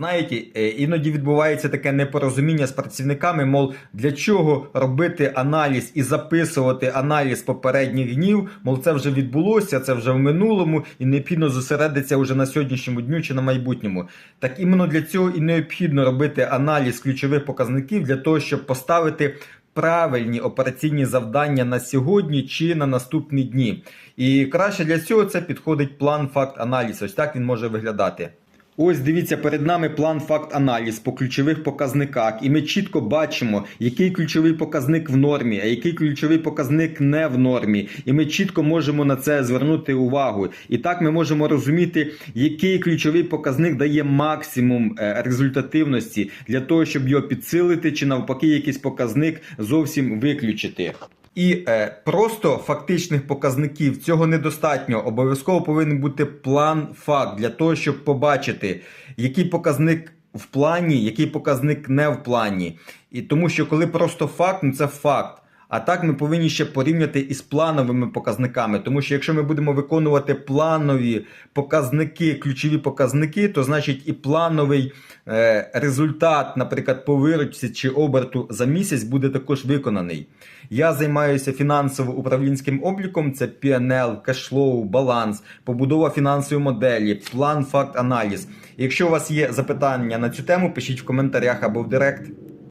Знаєте, е, іноді відбувається таке непорозуміння з працівниками, мов для чого робити аналіз і записувати аналіз попередніх днів, мов це вже відбулося, це вже в минулому, і необхідно зосередитися вже на сьогоднішньому дню чи на майбутньому. Так іменно для цього і необхідно робити аналіз ключових показників для того, щоб поставити правильні операційні завдання на сьогодні чи на наступні дні. І краще для цього це підходить план факт аналіз. Ось так він може виглядати. Ось дивіться, перед нами план факт аналіз по ключових показниках, і ми чітко бачимо, який ключовий показник в нормі, а який ключовий показник не в нормі. І ми чітко можемо на це звернути увагу. І так ми можемо розуміти, який ключовий показник дає максимум е, результативності для того, щоб його підсилити, чи навпаки, якийсь показник зовсім виключити. І е, просто фактичних показників цього недостатньо. Обов'язково повинен бути план факт для того, щоб побачити, який показник в плані, який показник не в плані. І тому що коли просто факт, ну це факт. А так ми повинні ще порівняти із плановими показниками, тому що якщо ми будемо виконувати планові показники, ключові показники, то значить і плановий е, результат, наприклад, по виручці чи оберту за місяць буде також виконаний. Я займаюся фінансово-управлінським обліком, це PNL, кешлоу, баланс, побудова фінансової моделі, план, факт, аналіз. Якщо у вас є запитання на цю тему, пишіть в коментарях або в директ.